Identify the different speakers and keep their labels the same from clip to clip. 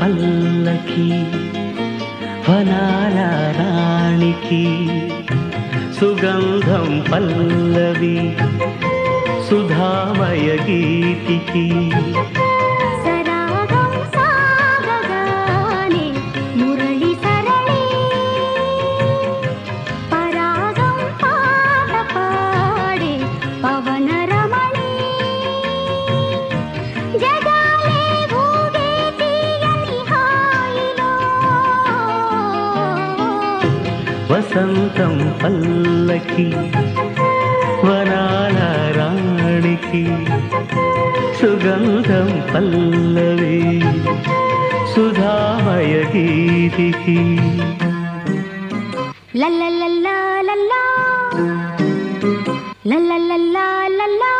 Speaker 1: పల్లకి వనాల రాణికి సుగంధం పల్లవి సుధామయ గీతికి వసంతం పల్లకి వనాల రాణికి సుగంధం పల్లవి సుధామయ గీతికి.
Speaker 2: లల్లలల్లా లల్లా లల్లలల్లా లల్లా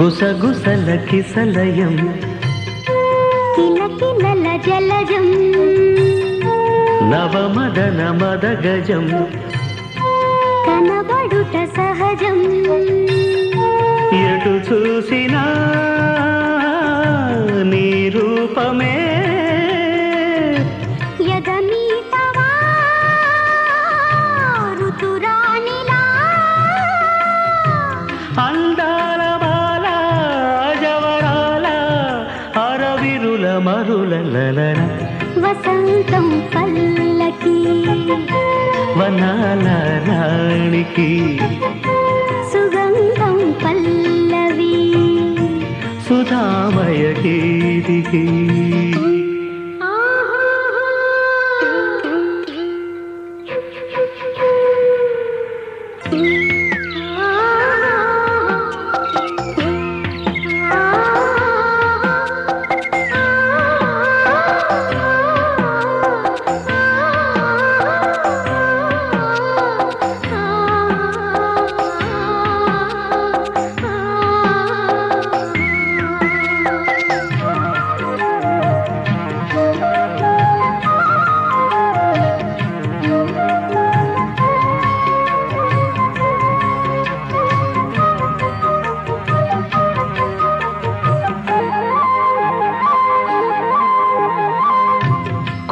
Speaker 1: గుసగుసల కిసలయం
Speaker 2: కిలకిలల జలజం.
Speaker 1: నవమదన మదగజం.
Speaker 2: కనబడుట సహజం.
Speaker 1: ఎటు చూసినా నీ రూపమే అరవిరుల మరుల లలన
Speaker 2: వసంతం పల్లకి.
Speaker 1: వనాల రాణికి
Speaker 2: సుగంధం పల్లవి.
Speaker 1: సుధామయ గీతికి.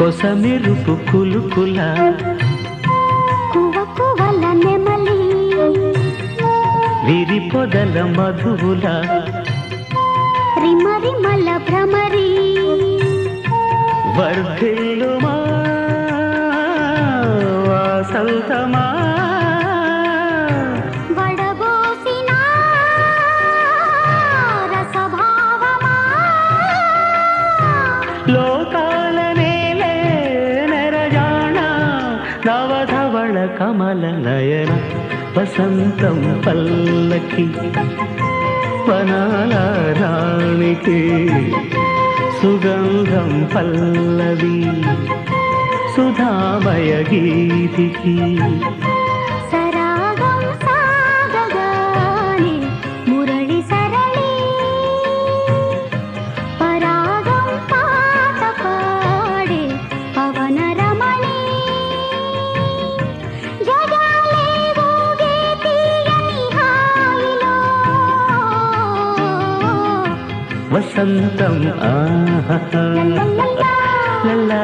Speaker 1: కొసమెరుపు కులుకుల. విరి పొదల మధువుల.
Speaker 2: రిమరిమల భ్రమరి.
Speaker 1: వర్ధిల్లుమా నవధవళ కమల నయన వసంతం పల్లకి వనాల రాణికి సుగంధం పల్లవి సుధామయ గీతికి వసంతం ఆహ.
Speaker 2: లల్లల్లలా,